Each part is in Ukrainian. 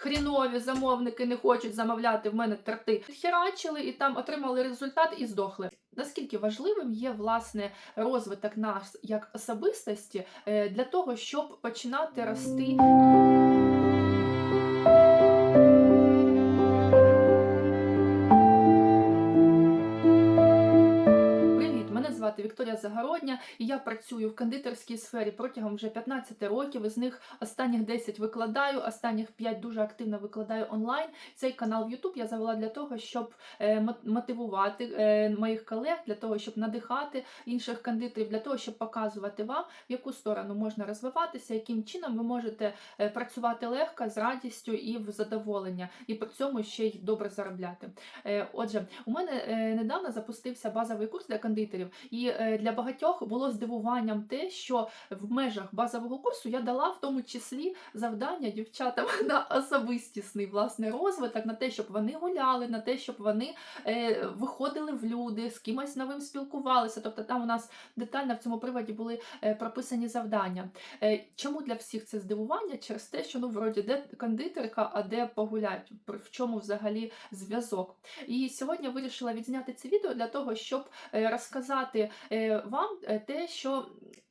хрінові замовники не хочуть замовляти в мене торти. Херачили і там отримали результат і здохли. Наскільки важливим є власне розвиток нас як особистості е, для того, щоб починати рости. Звати Вікторія Загородня, і я працюю в кондитерській сфері протягом вже 15 років. Із них останніх 10 викладаю, останніх 5 дуже активно викладаю онлайн. Цей канал в YouTube я завела для того, щоб е, мотивувати е, моїх колег, для того, щоб надихати інших кондитерів, для того, щоб показувати вам, в яку сторону можна розвиватися, яким чином ви можете е, працювати легко, з радістю і в задоволення, і при цьому ще й добре заробляти. Отже, у мене недавно запустився базовий курс для кондитерів, і е, для багатьох було здивуванням те, що в межах базового курсу я дала в тому числі завдання дівчатам на особистісний власне розвиток, на те, щоб вони гуляли, на те, щоб вони е, виходили в люди, з кимось новим спілкувалися. Тобто там у нас детально в цьому приводі були е, прописані завдання. Е, Чому для всіх це здивування? Через те, що ну вроді де кондитерка, а де погулять, в чому взагалі зв'язок. І сьогодні вирішила відзняти це відео для того, щоб е, розказати вам е, те, що.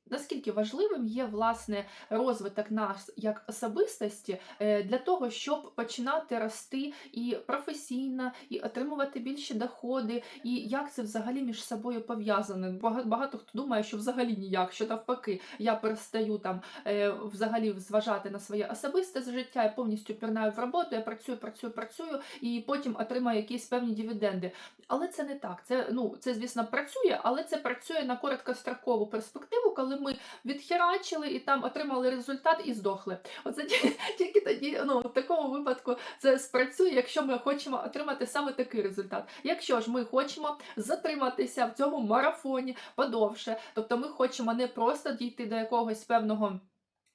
Наскільки важливим є власне розвиток нас як особистості е, для того, щоб починати рости і професійно, і отримувати більші доходи, і як це взагалі між собою пов'язане? Багато хто думає, що взагалі ніяк, що навпаки, я перестаю там е, взагалі зважати на своє особисте життя, я повністю пірнаю в роботу, я працюю, працюю, працюю, і потім отримаю якісь певні дивіденди. Але це не так. Це ну це звісно працює, але це працює на короткострокову перспективу, коли ми відхерачили і там отримали результат і здохли. Оце тільки тоді, ну в такому випадку це спрацює, якщо ми хочемо отримати саме такий результат. Якщо ж ми хочемо затриматися в цьому марафоні подовше, тобто ми хочемо не просто дійти до якогось певного.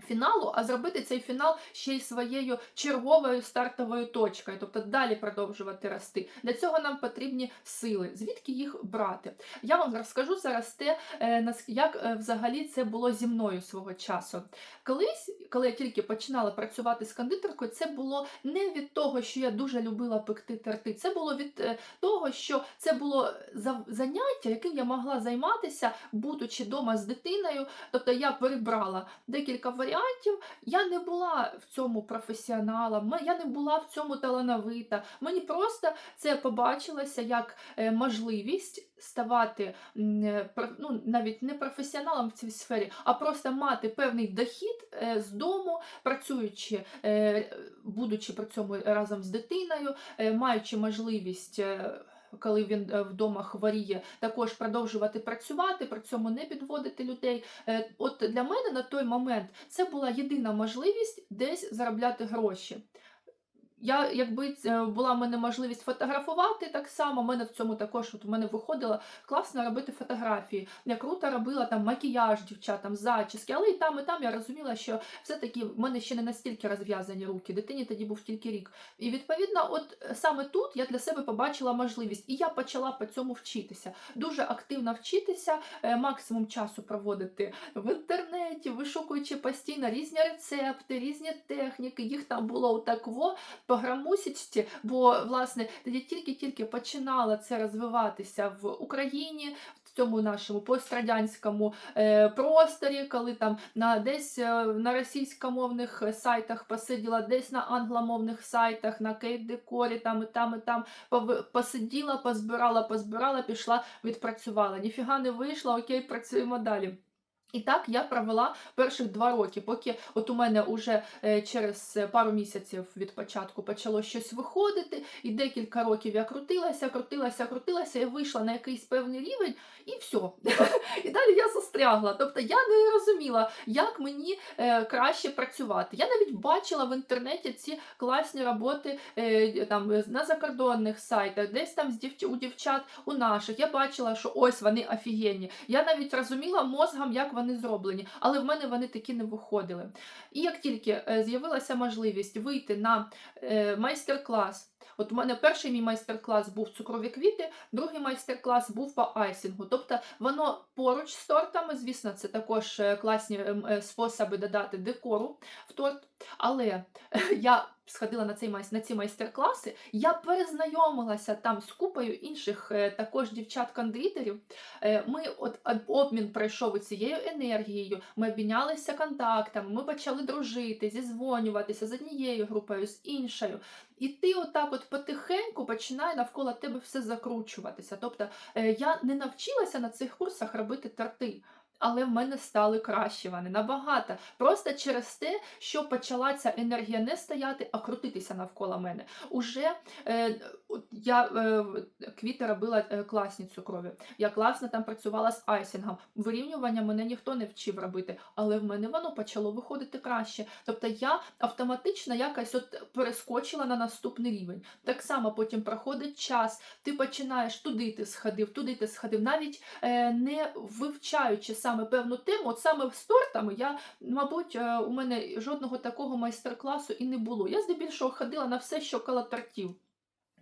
Фіналу, а зробити цей фінал ще й своєю черговою стартовою точкою, тобто далі продовжувати рости. Для цього нам потрібні сили. Звідки їх брати? Я вам розкажу зараз те, е, як е, взагалі це було зі мною свого часу. Колись, коли я тільки починала працювати з кондитеркою, це було не від того, що я дуже любила пекти торти. Це було від е, того, що це було заняття, яким я могла займатися, будучи вдома з дитиною. Тобто я перебрала декілька варіантів. Я не була в цьому професіоналом, я не була в цьому талановита. Мені просто це побачилося як е, можливість ставати е, ну, навіть не професіоналом в цій сфері, а просто мати певний дохід е, з дому, працюючи, будучи при цьому разом з дитиною, маючи можливість. Коли він е, вдома хворіє, також продовжувати працювати, при цьому не підводити людей. Е, От для мене на той момент це була єдина можливість десь заробляти гроші. Я, якби це була в мене можливість фотографувати так само, в мене в цьому також от у мене виходило класно робити фотографії. Я круто робила там макіяж дівчатам, зачіски, але і там, і там я розуміла, що все-таки в мене ще не настільки розв'язані руки. Дитині тоді був тільки рік. І відповідно, от е, саме тут я для себе побачила можливість, і я почала по цьому вчитися. Дуже активно вчитися, е, максимум часу проводити в інтернеті, вишукуючи постійно різні рецепти, різні техніки. Їх там було такво по грамусічці, бо власне тоді тільки-тільки починала це розвиватися в Україні. В цьому нашому пострадянському е, просторі, коли там на десь е, на російськомовних сайтах посиділа, десь на англомовних сайтах, на кейт-декорі, там і там, і там посиділа, позбирала, позбирала, пішла, відпрацювала. Ніфіга не вийшло, окей, працюємо далі. І так я провела перших два роки, поки от у мене вже е, через пару місяців від початку почало щось виходити, і декілька років я крутилася, крутилася, крутилася, і вийшла на якийсь певний рівень, і все. І далі я застрягла. Тобто я не розуміла, як мені е, краще працювати. Я навіть бачила в інтернеті ці класні роботи е, там на закордонних сайтах, десь там з дівч... у дівчат у наших. Я бачила, що ось вони офігенні. Я навіть розуміла мозгом, як вони зроблені, але в мене вони такі не виходили. І як тільки е, з'явилася можливість вийти на е, майстер-клас. От у мене перший мій майстер-клас був цукрові квіти, другий майстер-клас був по айсінгу. Тобто воно поруч з тортами, звісно, це також е, класні ем, способи додати декору в торт. Але я сходила на цей на ці майстер-класи, я перезнайомилася там з купою інших е, також дівчат-кондитерів. Е, Ми от обмін пройшов цією енергією. Ми обмінялися контактами, ми почали дружити, зізвонюватися з однією групою, з іншою. І ти отак от потихеньку починає навколо тебе все закручуватися. Тобто е, я не навчилася на цих курсах робити торти. Але в мене стали кращі вони набагато. Просто через те, що почала ця енергія не стояти, а крутитися навколо мене. Уже е, я е, квіти робила е, класні цукрові. Я класно там працювала з айсингом. Вирівнювання мене ніхто не вчив робити, але в мене воно почало виходити краще. Тобто я автоматично якось от перескочила на наступний рівень. Так само потім проходить час, ти починаєш туди ти сходив, туди ти сходив, навіть е, не вивчаючи саме певну тему, от саме з тортами, я, мабуть, е, у мене жодного такого майстер-класу і не було. Я здебільшого ходила на все, що коло тортів.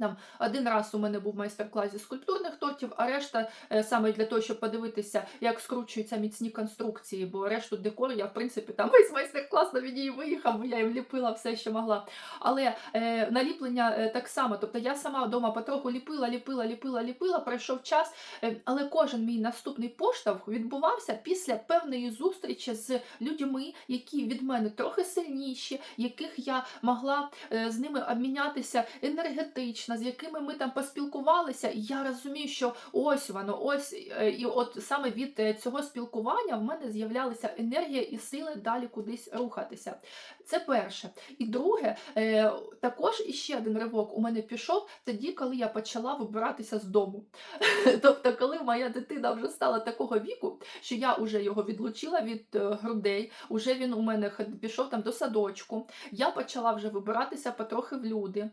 Там один раз у мене був майстер-клас зі скульптурних тортів, а решта е, саме для того, щоб подивитися, як скручуються міцні конструкції, бо решту декору я, в принципі, там весь майстер-клас на мені виїхав, бо я їм ліпила все, що могла. Але е, наліплення е, так само. Тобто я сама вдома потроху ліпила, ліпила, ліпила, ліпила, пройшов час, е, але кожен мій наступний поштовх відбувався після певної зустрічі з людьми, які від мене трохи сильніші, яких я могла е, з ними обмінятися енергетично, з якими ми там поспілкувалися. І я розумію, що ось воно, ось е, і от саме від е, цього спілкування в мене з'являлася енергія і сили далі кудись рухатися. Це перше. І друге, е, також іще один ривок у мене пішов тоді, коли я почала вибиратися з дому. Тобто, коли моя дитина вже стала такого віку, що я вже його відлучила від грудей, уже він у мене пішов там до садочку. Я почала вже вибиратися потрохи в люди.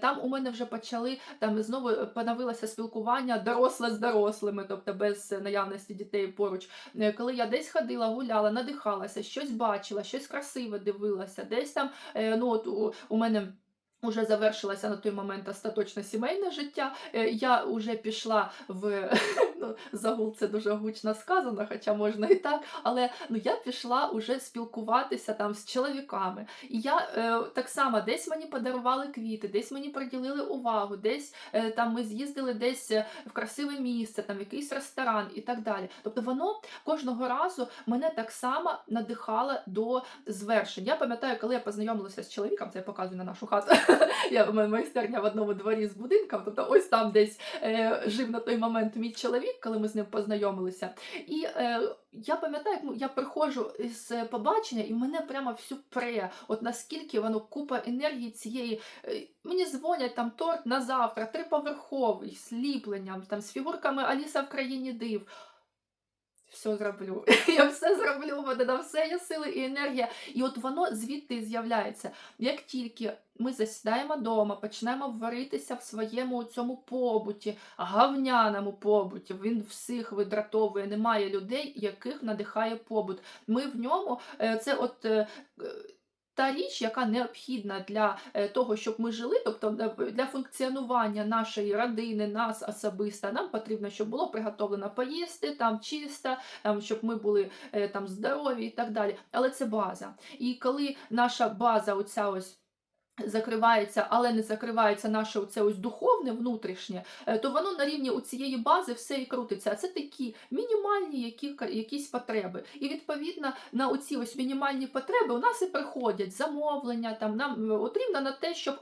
Там у мене вже почали там знову е, поновилося спілкування доросле з дорослими, тобто без е, наявності дітей поруч. Е, Коли я десь ходила, гуляла, надихалася, щось бачила, щось красиве дивилася, десь там ну от у, у мене. Уже завершилося на той момент остаточно сімейне життя. Е, Я вже пішла в ну, загул, це дуже гучно сказано, хоча можна і так. Але ну я пішла уже спілкуватися там з чоловіками. І я е, так само десь мені подарували квіти, десь мені приділили увагу, десь е, там ми з'їздили десь е, в красиве місце, там якийсь ресторан і так далі. Тобто воно кожного разу мене так само надихало до звершень. Я пам'ятаю, коли я познайомилася з чоловіком, це я показую на нашу хату. Я мене майстерня в одному дворі з будинком, тобто ось там десь е, жив на той момент мій чоловік, коли ми з ним познайомилися. І е, я пам'ятаю, як я приходжу з побачення, і мене прямо всю пре. От наскільки воно купа енергії цієї. е, Мені дзвонять там торт на завтра, триповерховий, з ліпленням, там з фігурками Аліса в країні див. Все зроблю. Я все зроблю, в на все є сили і енергія. І от воно звідти з'являється. Як тільки ми засідаємо вдома, починаємо варитися в своєму цьому побуті, гавняному побуті, він всіх видратовує, немає людей, яких надихає побут. Ми в ньому е, це от. Та річ, яка необхідна для е, того, щоб ми жили, тобто е, для функціонування нашої родини, нас особисто, нам потрібно, щоб було приготовлено поїсти, там чисто, там, щоб ми були е, там здорові і так далі. Але це база. І коли наша база, оця ось. Закривається, але не закривається наше оце ось духовне внутрішнє, е, то воно на рівні у цієї бази все і крутиться. А це такі мінімальні які, якісь потреби. І відповідно на оці ось мінімальні потреби у нас і приходять замовлення. Там нам е, от рівно на те, щоб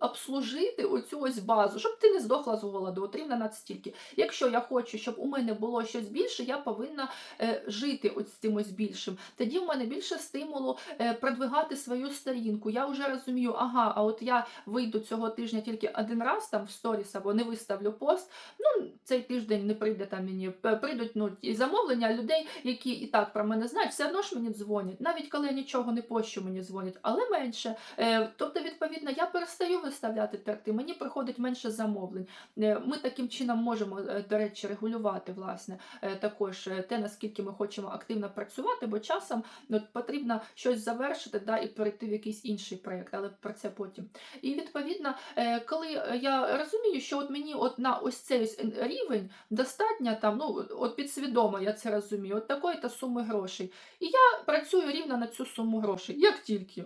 обслужити оцю ось базу, щоб ти не здохла з голоду. От рівно на стільки. Якщо я хочу, щоб у мене було щось більше, я повинна е, жити ось цим ось більшим. Тоді в мене більше стимулу е, продвигати свою сторінку. Я вже розумію, ага, а от я вийду цього тижня тільки один раз там в сторіс або не виставлю пост. Ну, цей тиждень не прийде там мені. Прийдуть ну, і замовлення людей, які і так про мене знають, все одно ж мені дзвонять. Навіть коли я нічого не пощу, мені дзвонять, але менше. Е, тобто, відповідно, я перестаю виставляти торти, мені приходить менше замовлень. Е, ми таким чином можемо, е, до речі, регулювати власне також те, наскільки ми хочемо активно працювати, бо часом ну, потрібно щось завершити да, і перейти в якийсь інший проєкт, але про це потім. І відповідно, е, коли я розумію, що от мені от на ось цей рівень достатньо там, ну от підсвідомо я це розумію, от такої та суми грошей. І я працюю рівно на цю суму грошей, як тільки.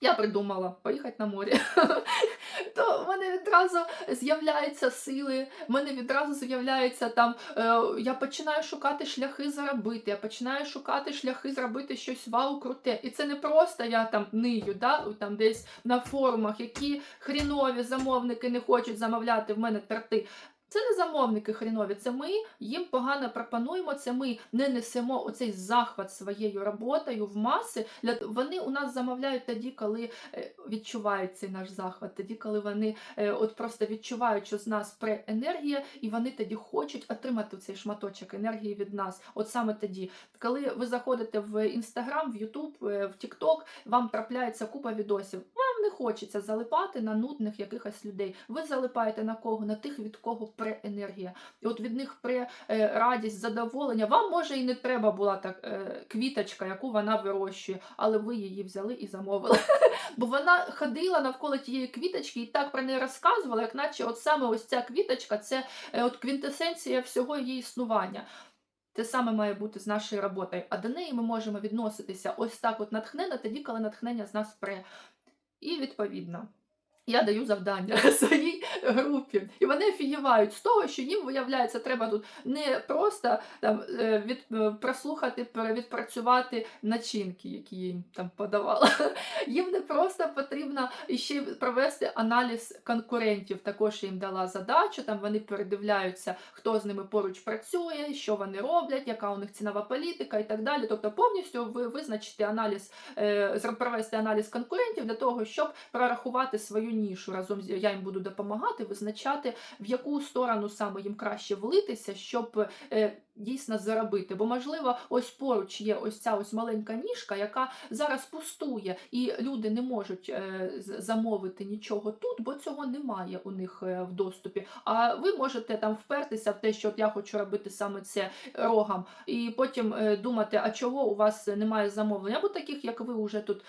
Я придумала поїхати на море. Відразу з'являються сили, в мене відразу з'являється там. Е, я починаю шукати шляхи заробити, я починаю шукати шляхи зробити щось вау круте. І це не просто я там нию, да, там десь на форумах, які хрінові замовники не хочуть замовляти в мене торти. Це не замовники хрінові, це ми їм погано пропонуємо. Це ми не несемо оцей захват своєю роботою в маси. Вони у нас замовляють тоді, коли е, відчувають цей наш захват, тоді, коли вони е, от просто відчувають, що з нас пре енергія, і вони тоді хочуть отримати цей шматочок енергії від нас. От саме тоді, коли ви заходите в інстаграм, в Ютуб, в Тікток, вам трапляється купа відосів. Не хочеться залипати на нудних якихось людей. Ви залипаєте на кого? На тих, від кого пре енергія. І от від них пре е, радість, задоволення. Вам може і не треба була так е, квіточка, яку вона вирощує, але ви її взяли і замовили. Бо вона ходила навколо тієї квіточки і так про неї розказувала, як наче от саме ось ця квіточка це е, от квінтесенція всього її існування. Те саме має бути з нашою роботою. А до неї ми можемо відноситися ось так от натхненно, тоді, коли натхнення з нас пре. І відповідно. Я даю завдання своїй групі, і вони офігівають з того, що їм виявляється, треба тут не просто там е, від е, прослухати, відпрацювати начинки, які їм там подавала. Їм не просто потрібно ще провести аналіз конкурентів. Також їм дала задачу. Там вони передивляються, хто з ними поруч працює, що вони роблять, яка у них цінова політика і так далі. Тобто, повністю ви визначите аналіз, е, провести аналіз конкурентів для того, щоб прорахувати свою нішу. Разом з я їм буду допомагати, визначати, в яку сторону саме їм краще влитися, щоб е, дійсно заробити. Бо, можливо, ось поруч є ось ця ось маленька ніжка, яка зараз пустує, і люди не можуть е, замовити нічого тут, бо цього немає у них е, в доступі. А ви можете там впертися в те, що я хочу робити саме це рогом, і потім е, думати, а чого у вас немає замовлення, або таких, як ви, вже тут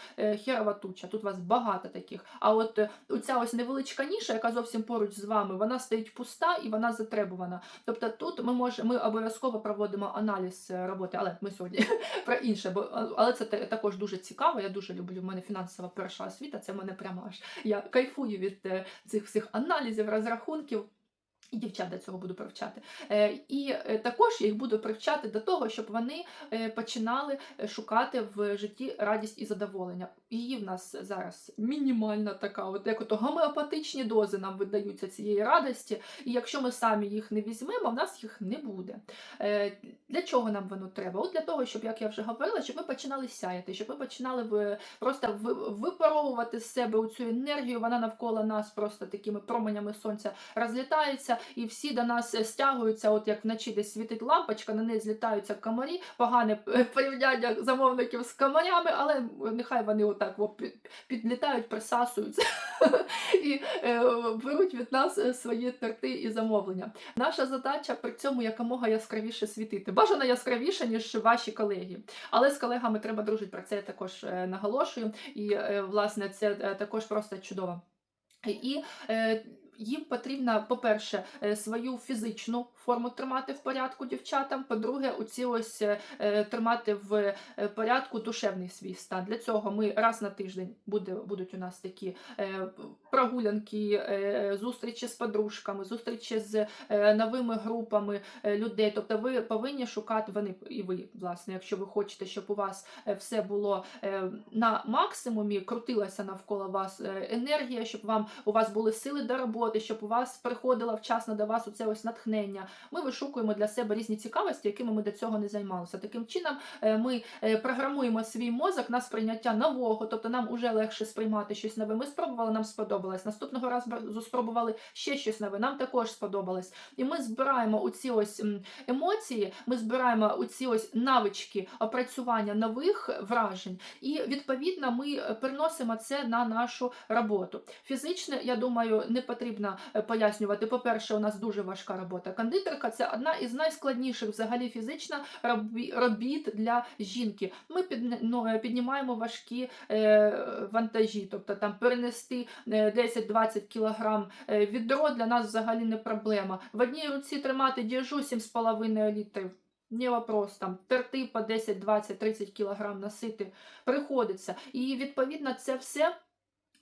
херова туча, тут вас багато таких. А от оця ось невеличка ніша, яка зовсім поруч з вами, вона стоїть пуста і вона затребувана. Тобто тут ми можемо ми обов'язково проводимо аналіз е, роботи, але ми сьогодні про інше, бо але це також дуже цікаво. Я дуже люблю. в мене фінансова перша освіта. Це мене прямо аж я кайфую від е, цих всіх аналізів, розрахунків. І дівчат до цього буду привчати. Е, І е, також я їх буду привчати до того, щоб вони е, починали шукати в житті радість і задоволення. Її в нас зараз мінімальна така, от як ото гомеопатичні дози нам видаються цієї радості. І якщо ми самі їх не візьмемо, в нас їх не буде. Для чого нам воно треба? От для того, щоб, як я вже говорила, щоб ми починали сяяти, щоб ми починали просто випаровувати з себе цю енергію, вона навколо нас просто такими променями сонця розлітається і всі до нас е, стягуються, от як вночі десь світить лампочка, на неї злітаються комарі, погане е, порівняння замовників з комарями, але нехай вони отак підлітають, присасуються і е, беруть від нас свої торти і замовлення. Наша задача при цьому якомога яскравіше світити. Бажано яскравіше, ніж ваші колеги. Але з колегами треба дружити. Про це я також наголошую. І, власне, це також просто чудово. І їм потрібно, по-перше, е, свою фізичну форму тримати в порядку дівчатам. По-друге, оці ось е, тримати в е, порядку душевний свій стан. Для цього ми раз на тиждень буде, будуть у нас такі прогулянки, зустрічі з подружками, зустрічі з новими групами людей. Тобто ви повинні шукати вони і ви, власне, якщо ви хочете, щоб у вас все було на максимумі, крутилася навколо вас енергія, щоб вам у вас були сили до роботи роботи, щоб у вас приходило вчасно до вас оце ось натхнення. Ми вишукуємо для себе різні цікавості, якими ми до цього не займалися. Таким чином, е, ми е, програмуємо свій мозок на сприйняття нового, тобто нам вже легше сприймати щось нове. Ми спробували, нам сподобалось. Наступного разу спробували ще щось нове. Нам також сподобалось. І ми збираємо оці ось емоції, ми збираємо оці ось навички опрацювання нових вражень, і відповідно ми переносимо це на нашу роботу. Фізичне, я думаю, не потрібно потрібно е, пояснювати. По-перше, у нас дуже важка робота. Кондитерка це одна із найскладніших взагалі фізична робіт для жінки. Ми ну, е, піднімаємо важкі е, вантажі, тобто там перенести 10-20 кілограм відро для нас взагалі не проблема. В одній руці тримати діжу 7,5 літрів Не вопрос там терти по 10, 20, 30 кілограм носити приходиться. І відповідно це все.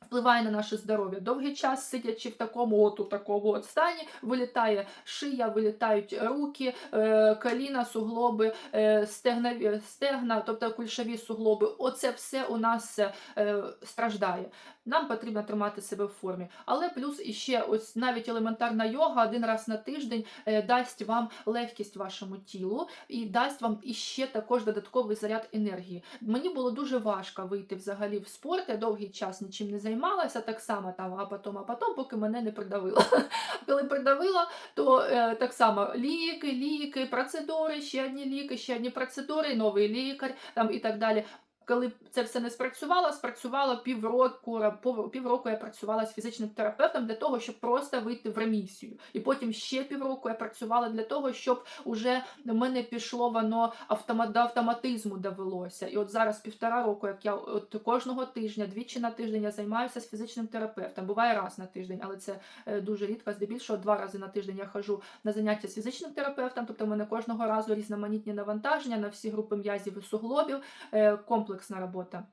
Впливає на наше здоров'я. Довгий час сидячи в такому от у такому от стані, вилітає шия, вилітають руки, е, коліна, суглоби, е, стегна, стегна, тобто кульшові суглоби. Оце все у нас е, страждає. Нам потрібно тримати себе в формі. Але плюс іще ось навіть елементарна йога один раз на тиждень е, дасть вам легкість вашому тілу і дасть вам іще також додатковий заряд енергії. Мені було дуже важко вийти взагалі в спорт. Я довгий час нічим не займалася, так само там, а потім, а потім, поки мене не придавило. Коли придавило, то е, так само ліки, ліки, процедури, ще одні ліки, ще одні процедури, новий лікар там і так далі. Коли це все не спрацювало, спрацювало півроку, пов- півроку я працювала з фізичним терапевтом для того, щоб просто вийти в ремісію. І потім ще півроку я працювала для того, щоб уже в мене пішло воно автомат, до автоматизму довелося. І от зараз півтора року, як я от кожного тижня, двічі на тиждень я займаюся з фізичним терапевтом. Буває раз на тиждень, але це е, дуже рідко. Здебільшого два рази на тиждень я хожу на заняття з фізичним терапевтом. Тобто, в мене кожного разу різноманітні навантаження на всі групи м'язів і суглобів, е, комплексна робота.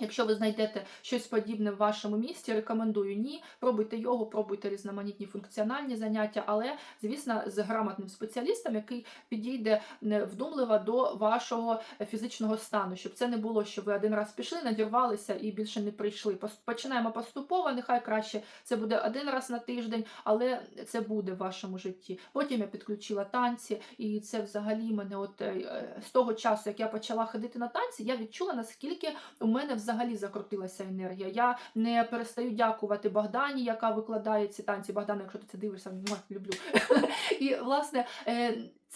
Якщо ви знайдете щось подібне в вашому місті, рекомендую ні. Пробуйте йогу, пробуйте різноманітні функціональні заняття, але, звісно, з грамотним спеціалістом, який підійде вдумливо до вашого фізичного стану, щоб це не було, що ви один раз пішли, надірвалися і більше не прийшли. Починаємо поступово, нехай краще це буде один раз на тиждень, але це буде в вашому житті. Потім я підключила танці, і це взагалі мене, от е, е, з того часу, як я почала ходити на танці, я відчула наскільки у мене взагалі закрутилася енергія. Я не перестаю дякувати Богдані, яка викладає ці танці. Богдана, якщо ти це дивишся, люблю. І власне.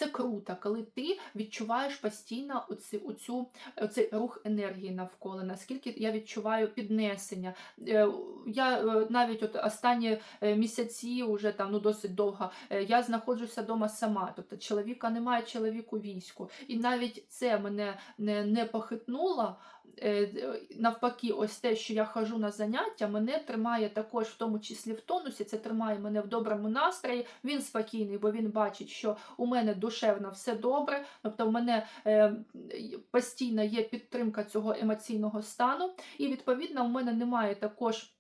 Це круто, коли ти відчуваєш постійно оці, оцю, оцей рух енергії навколо, наскільки я відчуваю піднесення. Е, Я е, навіть от останні е, місяці, вже там ну досить довго, я знаходжуся вдома сама. Тобто чоловіка немає, чоловік у війську. І навіть це мене не, не похитнуло. Навпаки, ось те, що я хожу на заняття, мене тримає також, в тому числі в тонусі. Це тримає мене в доброму настрої. Він спокійний, бо він бачить, що у мене душевно все добре. Тобто, в мене е, постійно є підтримка цього емоційного стану, і відповідно, у мене немає також.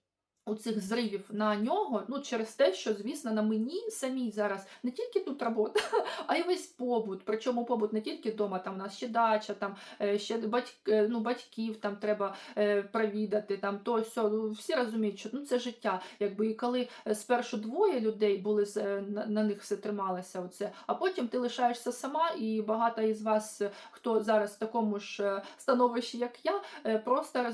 У цих зривів на нього, ну через те, що, звісно, на мені самій зараз не тільки тут робота, а й весь побут. Причому побут не тільки вдома, там у нас ще дача, там е, ще батьк, е, ну, батьків там треба е, провідати, там то сьо. Ну, всі розуміють, що ну, це життя. Якби і коли спершу двоє людей були на, на них все трималося, оце, а потім ти лишаєшся сама, і багато із вас, хто зараз в такому ж становищі, як я, просто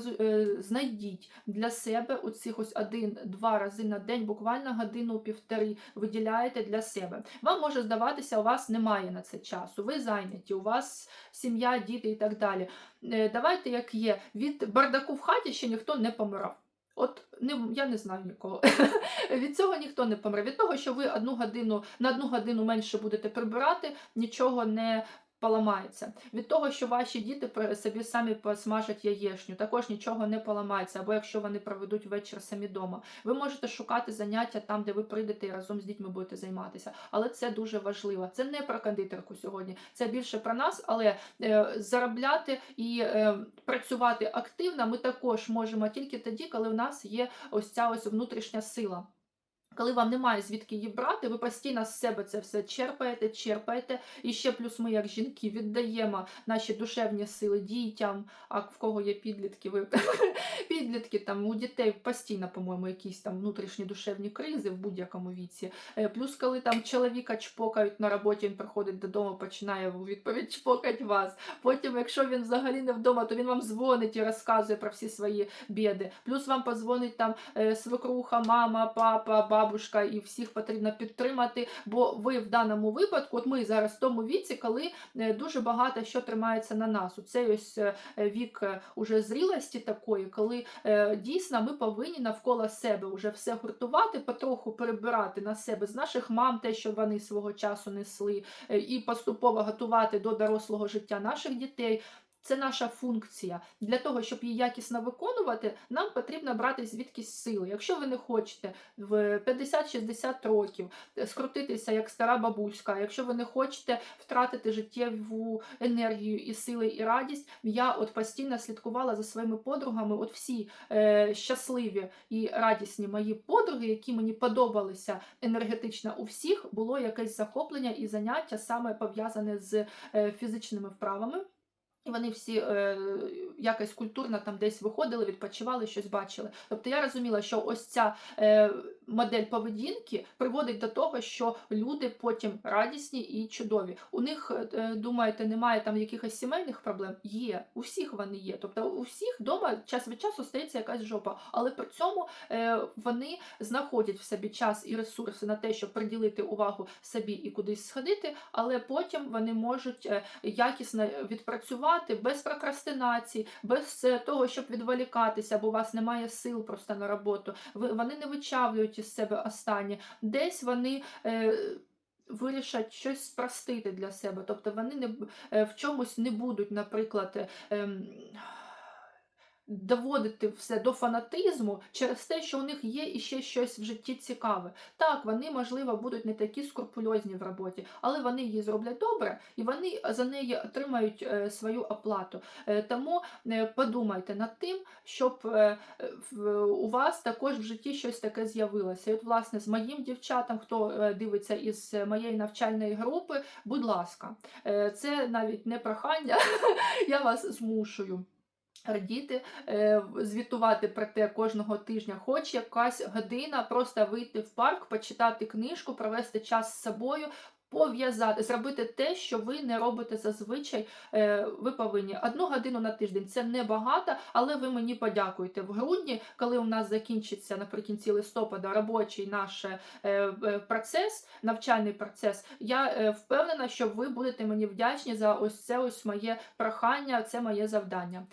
знайдіть для себе оцих ось один-два рази на день, буквально годину-півтори виділяєте для себе. Вам може здаватися, у вас немає на це часу, ви зайняті, у вас сім'я, діти і так далі. Е, Давайте як є. Від бардаку в хаті ще ніхто не помирав. От не, я не знаю нікого. Від цього ніхто не помре. Від того, що ви одну годину на одну годину менше будете прибирати, нічого не поламається. Від того, що ваші діти собі самі посмажать яєшню, також нічого не поламається. Або якщо вони проведуть вечір самі вдома. Ви можете шукати заняття там, де ви прийдете і разом з дітьми будете займатися. Але це дуже важливо. Це не про кондитерку сьогодні, це більше про нас, але е, заробляти і е, працювати активно ми також можемо тільки тоді, коли в нас є ось ця ось внутрішня сила. Коли вам немає звідки її брати, ви постійно з себе це все черпаєте, черпаєте. І ще плюс ми, як жінки, віддаємо наші душевні сили дітям. А в кого є підлітки, ви підлітки там у дітей постійно, по-моєму, якісь там внутрішні душевні кризи в будь-якому віці. Е, Плюс, коли там чоловіка чпокають на роботі, він приходить додому, починає у відповідь чпокати вас. Потім, якщо він взагалі не вдома, то він вам дзвонить і розказує про всі свої біди. Плюс вам позвонить там е, свекруха, мама, папа, бабушка, і всіх потрібно підтримати. Бо ви в даному випадку, от ми зараз в тому віці, коли е, дуже багато що тримається на нас. У цей ось е, вік е, уже зрілості такої, коли дійсно ми повинні навколо себе вже все гуртувати, потроху перебирати на себе з наших мам, те, що вони свого часу несли, і поступово готувати до дорослого життя наших дітей. Це наша функція. Для того, щоб її якісно виконувати, нам потрібно брати звідкись сили. Якщо ви не хочете в 50-60 років е, скрутитися як стара бабуська, якщо ви не хочете втратити життєву енергію і сили, і радість, я от постійно слідкувала за своїми подругами. От всі е, щасливі і радісні мої подруги, які мені подобалися енергетично у всіх, було якесь захоплення і заняття саме пов'язане з е, фізичними вправами. І вони всі е, якось культурно там десь виходили, відпочивали, щось бачили. Тобто я розуміла, що ось ця е, модель поведінки приводить до того, що люди потім радісні і чудові. У них, е, думаєте, немає там якихось сімейних проблем? Є, у всіх вони є. Тобто у всіх вдома час від часу стається якась жопа, але при цьому е, вони знаходять в собі час і ресурси на те, щоб приділити увагу собі і кудись сходити, але потім вони можуть е, якісно відпрацювати без прокрастинації, без е, того, щоб відволікатися, бо у вас немає сил просто на роботу. Вони не вичавлюють із себе останнє. Десь вони. Е, Вирішать щось спростити для себе, тобто вони не е, в чомусь не будуть, наприклад, е, ем, доводити все до фанатизму через те, що у них є іще щось в житті цікаве. Так, вони, можливо, будуть не такі скрупульозні в роботі, але вони її зроблять добре і вони за неї отримають е, свою оплату. Е, Тому е, подумайте над тим, щоб у вас також в житті щось таке з'явилося. І от, власне, з моїм дівчатам, хто дивиться із моєї навчальної групи, будь ласка, це навіть не прохання, я вас змушую. Радіти, е, звітувати про те кожного тижня, хоч якась година, просто вийти в парк, почитати книжку, провести час з собою, пов'язати, зробити те, що ви не робите зазвичай. Е, Ви повинні одну годину на тиждень. Це небагато, але ви мені подякуєте в грудні, коли у нас закінчиться наприкінці листопада робочий наш е, е, процес, навчальний процес. Я впевнена, що ви будете мені вдячні за ось це ось моє прохання, це моє завдання.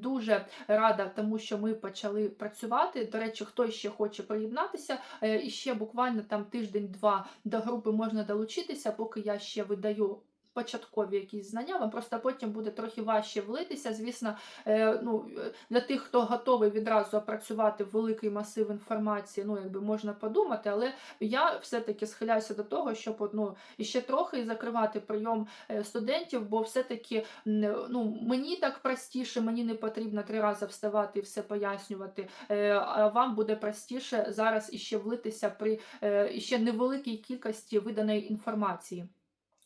Дуже рада, тому що ми почали працювати. До речі, хто ще хоче приєднатися, і ще буквально там тиждень-два до групи можна долучитися, поки я ще видаю. Початкові якісь знання, вам просто потім буде трохи важче влитися. Звісно, е, ну, е, для тих, хто готовий відразу опрацювати великий масив інформації, ну якби можна подумати, але я все-таки схиляюся до того, щоб ну, іще трохи закривати прийом е, студентів, бо все-таки ну, мені так простіше, мені не потрібно три рази вставати і все пояснювати. А вам буде простіше зараз іще влитися при іще невеликій кількості виданої інформації.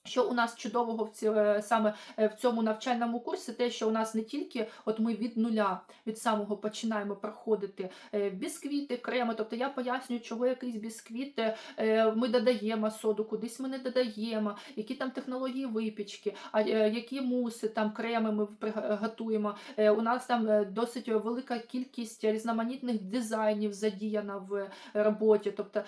Що у нас чудового в ці, е, саме е, в цьому навчальному курсі, те, що у нас не тільки от ми від нуля від самого починаємо проходити е, бісквіти, креми. Тобто я пояснюю, чого якийсь бісквіт ми додаємо соду, кудись ми не додаємо, які там технології випічки, а які муси, там креми ми готуємо. У нас там досить велика кількість різноманітних дизайнів задіяна в роботі. Тобто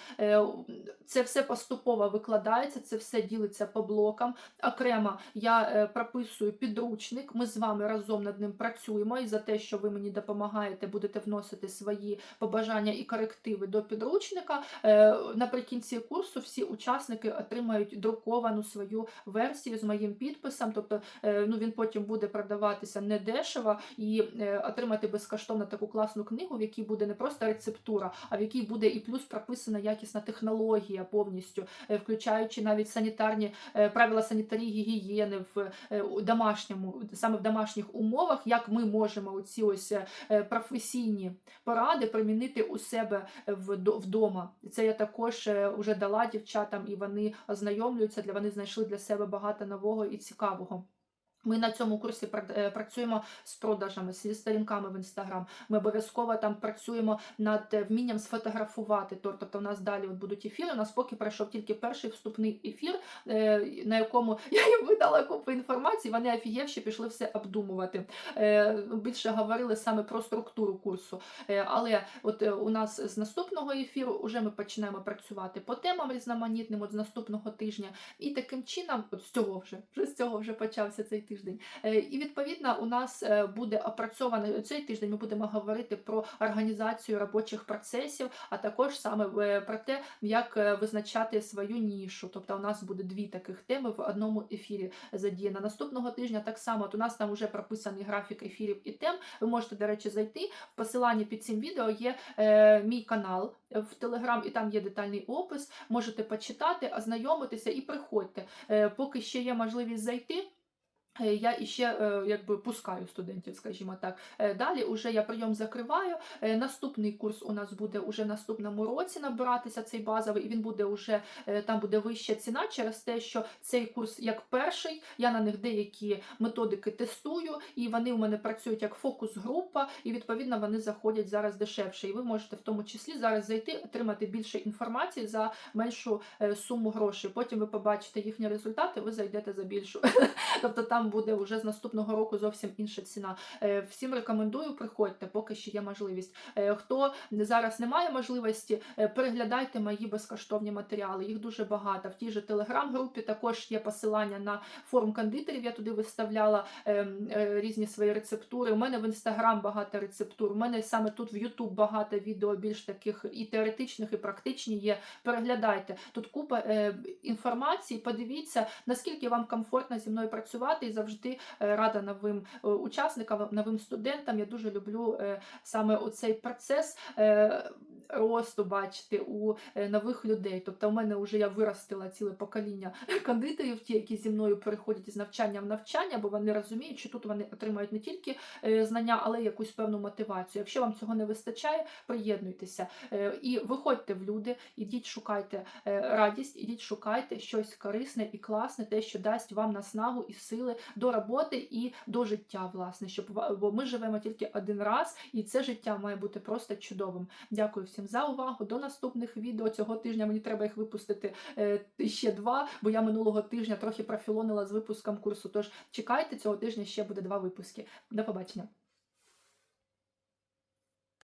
це все поступово викладається, це все ділиться по блокам. Окремо я е, прописую підручник. Ми з вами разом над ним працюємо. І за те, що ви мені допомагаєте, будете вносити свої побажання і корективи до підручника. Е, Наприкінці курсу всі учасники отримають друковану свою версію з моїм підписом. Тобто е, ну, він потім буде продаватися недешево і отримати безкоштовно таку класну книгу, в якій буде не просто рецептура, а в якій буде і плюс прописана якісна технологія повністю, включаючи навіть санітарні правила санітарії гігієни в е, домашньому, саме в домашніх умовах, як ми можемо оці ось е, професійні поради примінити у себе вдома. Це я також вже дала дівчатам, і вони ознайомлюються, для вони знайшли для себе багато нового і цікавого. Ми на цьому курсі е, працюємо з продажами, зі сторінками в інстаграм. Ми обов'язково там працюємо над е, вмінням сфотографувати торт. Тобто, у нас далі от будуть ефіри. У нас поки пройшов тільки перший вступний ефір, е, на якому я їм видала купу інформації. Вони офігевші пішли все обдумувати. Більше говорили саме про структуру курсу. Але от у нас з наступного ефіру вже ми починаємо працювати по темам різноманітним от з наступного тижня. І таким чином, от з цього вже, вже з цього вже почався цей тиждень. Тиждень. Е, І відповідно у нас е, буде опрацьований цей тиждень. Ми будемо говорити про організацію робочих процесів, а також саме е, про те, як визначати свою нішу. Тобто, у нас буде дві таких теми в одному ефірі задіяно. Наступного тижня так само от у нас там вже прописаний графік ефірів і тем. Ви можете, до речі, зайти. В посиланні під цим відео є е, мій канал в Телеграм, і там є детальний опис. Можете почитати, ознайомитися і приходьте. Поки ще є можливість зайти. Е, Я іще е, якби пускаю студентів, скажімо так. Е, Далі уже я прийом закриваю. Наступний курс у нас буде уже наступному році набиратися цей базовий, і він буде уже там буде вища ціна через те, що цей курс як перший. Я на них деякі методики тестую, і вони у мене працюють як фокус-група, і відповідно вони заходять зараз дешевше. І ви можете в тому числі зараз зайти, отримати більше інформації за меншу суму грошей. Потім ви побачите їхні результати, ви зайдете за більшу. Тобто там буде вже з наступного року зовсім інша ціна. Е, Всім рекомендую, приходьте, поки ще є можливість. Е, Хто зараз не має можливості, е, переглядайте мої безкоштовні матеріали. Їх дуже багато. В тій же телеграм-групі також є посилання на форум кондитерів. Я туди виставляла ем, різні свої рецептури. У мене в інстаграм багато рецептур. У мене саме тут в Ютуб багато відео більш таких і теоретичних, і практичні є. Переглядайте. Тут купа інформації. Подивіться, наскільки вам комфортно зі мною працювати завжди е, рада новим е, учасникам, новим студентам. Я дуже люблю е, саме оцей процес. Росту бачити у е, нових людей. Тобто, у мене вже я виростила ціле покоління кондитерів, ті, які зі мною переходять із навчання в навчання, бо вони розуміють, що тут вони отримають не тільки е, знання, але й якусь певну мотивацію. Якщо вам цього не вистачає, приєднуйтеся е, і виходьте в люди, ідіть, шукайте радість, ідіть, шукайте щось корисне і класне, те, що дасть вам наснагу і сили до роботи і до життя, власне, щоб бо ми живемо тільки один раз, і це життя має бути просто чудовим. Дякую всім за увагу. До наступних відео цього тижня мені треба їх випустити е, ще два, бо я минулого тижня трохи профілонила з випуском курсу. Тож чекайте цього тижня ще буде два випуски. До побачення.